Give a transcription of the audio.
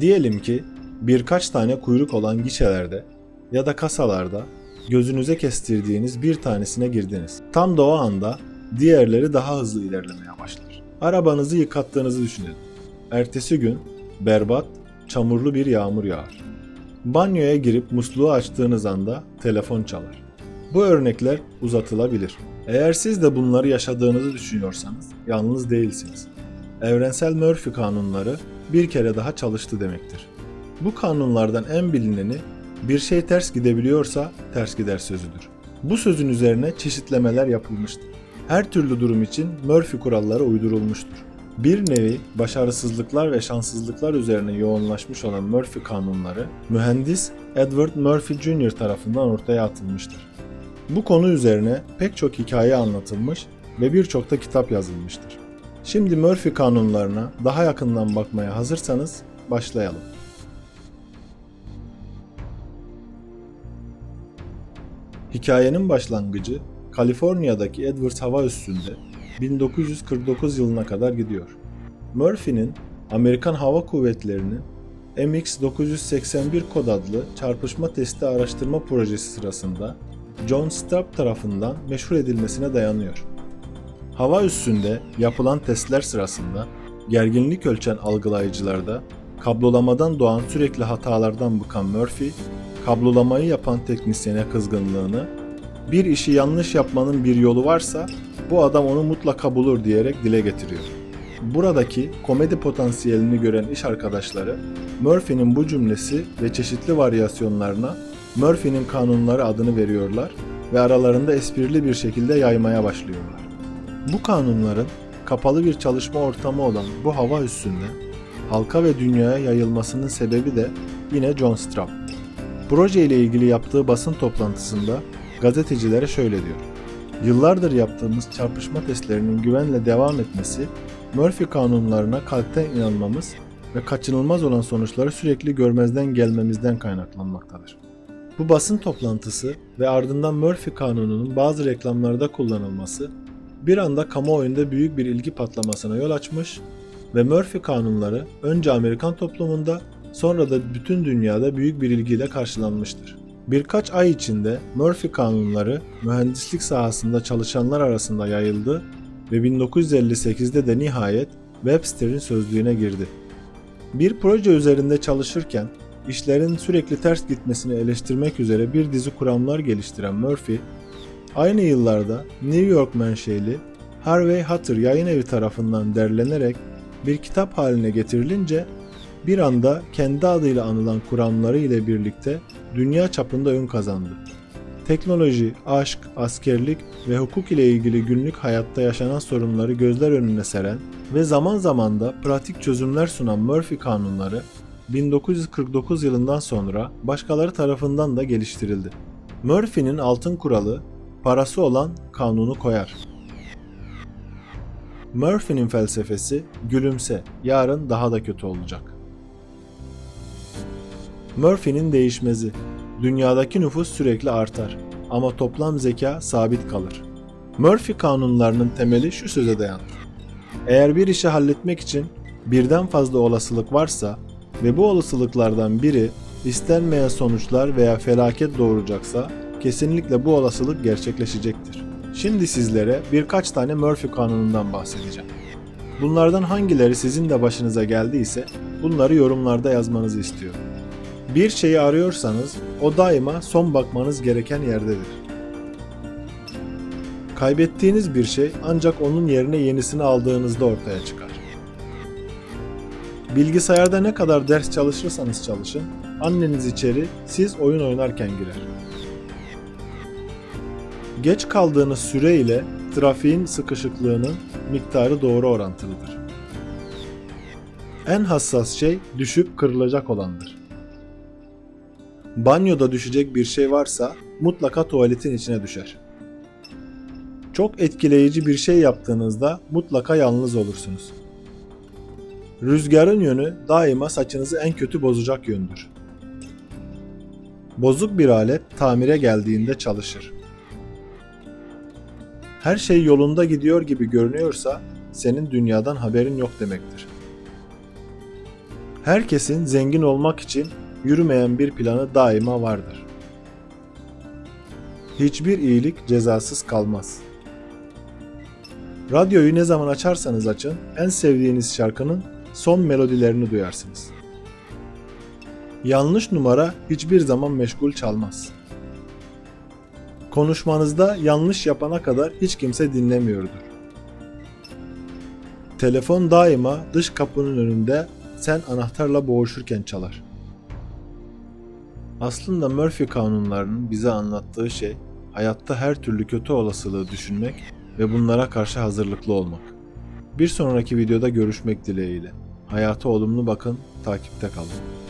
Diyelim ki birkaç tane kuyruk olan gişelerde ya da kasalarda gözünüze kestirdiğiniz bir tanesine girdiniz. Tam da o anda diğerleri daha hızlı ilerlemeye başlar. Arabanızı yıkattığınızı düşünün. Ertesi gün berbat, çamurlu bir yağmur yağar. Banyoya girip musluğu açtığınız anda telefon çalar. Bu örnekler uzatılabilir. Eğer siz de bunları yaşadığınızı düşünüyorsanız yalnız değilsiniz. Evrensel Murphy kanunları bir kere daha çalıştı demektir. Bu kanunlardan en bilineni bir şey ters gidebiliyorsa ters gider sözüdür. Bu sözün üzerine çeşitlemeler yapılmıştır. Her türlü durum için Murphy kuralları uydurulmuştur. Bir nevi başarısızlıklar ve şanssızlıklar üzerine yoğunlaşmış olan Murphy kanunları mühendis Edward Murphy Jr. tarafından ortaya atılmıştır. Bu konu üzerine pek çok hikaye anlatılmış ve birçok da kitap yazılmıştır. Şimdi Murphy kanunlarına daha yakından bakmaya hazırsanız başlayalım. Hikayenin başlangıcı Kaliforniya'daki Edwards hava üssünde 1949 yılına kadar gidiyor. Murphy'nin Amerikan Hava Kuvvetleri'nin MX-981 kod adlı çarpışma testi araştırma projesi sırasında John Strapp tarafından meşhur edilmesine dayanıyor. Hava üssünde yapılan testler sırasında gerginlik ölçen algılayıcılarda kablolamadan doğan sürekli hatalardan bıkan Murphy, kablolamayı yapan teknisyene kızgınlığını, bir işi yanlış yapmanın bir yolu varsa bu adam onu mutlaka bulur diyerek dile getiriyor. Buradaki komedi potansiyelini gören iş arkadaşları Murphy'nin bu cümlesi ve çeşitli varyasyonlarına Murphy'nin kanunları adını veriyorlar ve aralarında esprili bir şekilde yaymaya başlıyorlar. Bu kanunların kapalı bir çalışma ortamı olan bu hava üssünde halka ve dünyaya yayılmasının sebebi de yine John Strapp. Proje ile ilgili yaptığı basın toplantısında gazetecilere şöyle diyor. Yıllardır yaptığımız çarpışma testlerinin güvenle devam etmesi, Murphy kanunlarına kalpten inanmamız ve kaçınılmaz olan sonuçları sürekli görmezden gelmemizden kaynaklanmaktadır. Bu basın toplantısı ve ardından Murphy kanununun bazı reklamlarda kullanılması bir anda kamuoyunda büyük bir ilgi patlamasına yol açmış ve Murphy kanunları önce Amerikan toplumunda sonra da bütün dünyada büyük bir ilgiyle karşılanmıştır. Birkaç ay içinde Murphy kanunları mühendislik sahasında çalışanlar arasında yayıldı ve 1958'de de nihayet Webster'in sözlüğüne girdi. Bir proje üzerinde çalışırken işlerin sürekli ters gitmesini eleştirmek üzere bir dizi kuramlar geliştiren Murphy, aynı yıllarda New York menşeli Harvey Hatter yayın evi tarafından derlenerek bir kitap haline getirilince bir anda kendi adıyla anılan kuramları ile birlikte dünya çapında ün kazandı. Teknoloji, aşk, askerlik ve hukuk ile ilgili günlük hayatta yaşanan sorunları gözler önüne seren ve zaman zaman da pratik çözümler sunan Murphy kanunları 1949 yılından sonra başkaları tarafından da geliştirildi. Murphy'nin altın kuralı parası olan kanunu koyar. Murphy'nin felsefesi gülümse, yarın daha da kötü olacak. Murphy'nin değişmezi. Dünyadaki nüfus sürekli artar ama toplam zeka sabit kalır. Murphy kanunlarının temeli şu söze dayanır. Eğer bir işi halletmek için birden fazla olasılık varsa ve bu olasılıklardan biri istenmeyen sonuçlar veya felaket doğuracaksa kesinlikle bu olasılık gerçekleşecektir. Şimdi sizlere birkaç tane Murphy kanunundan bahsedeceğim. Bunlardan hangileri sizin de başınıza geldiyse bunları yorumlarda yazmanızı istiyorum. Bir şeyi arıyorsanız o daima son bakmanız gereken yerdedir. Kaybettiğiniz bir şey ancak onun yerine yenisini aldığınızda ortaya çıkar. Bilgisayarda ne kadar ders çalışırsanız çalışın, anneniz içeri siz oyun oynarken girer. Geç kaldığınız süre ile trafiğin sıkışıklığının miktarı doğru orantılıdır. En hassas şey düşüp kırılacak olandır. Banyoda düşecek bir şey varsa mutlaka tuvaletin içine düşer. Çok etkileyici bir şey yaptığınızda mutlaka yalnız olursunuz. Rüzgarın yönü daima saçınızı en kötü bozacak yöndür. Bozuk bir alet tamire geldiğinde çalışır. Her şey yolunda gidiyor gibi görünüyorsa senin dünyadan haberin yok demektir. Herkesin zengin olmak için yürümeyen bir planı daima vardır. Hiçbir iyilik cezasız kalmaz. Radyoyu ne zaman açarsanız açın, en sevdiğiniz şarkının son melodilerini duyarsınız. Yanlış numara hiçbir zaman meşgul çalmaz. Konuşmanızda yanlış yapana kadar hiç kimse dinlemiyordur. Telefon daima dış kapının önünde sen anahtarla boğuşurken çalar. Aslında Murphy kanunlarının bize anlattığı şey hayatta her türlü kötü olasılığı düşünmek ve bunlara karşı hazırlıklı olmak. Bir sonraki videoda görüşmek dileğiyle. Hayata olumlu bakın, takipte kalın.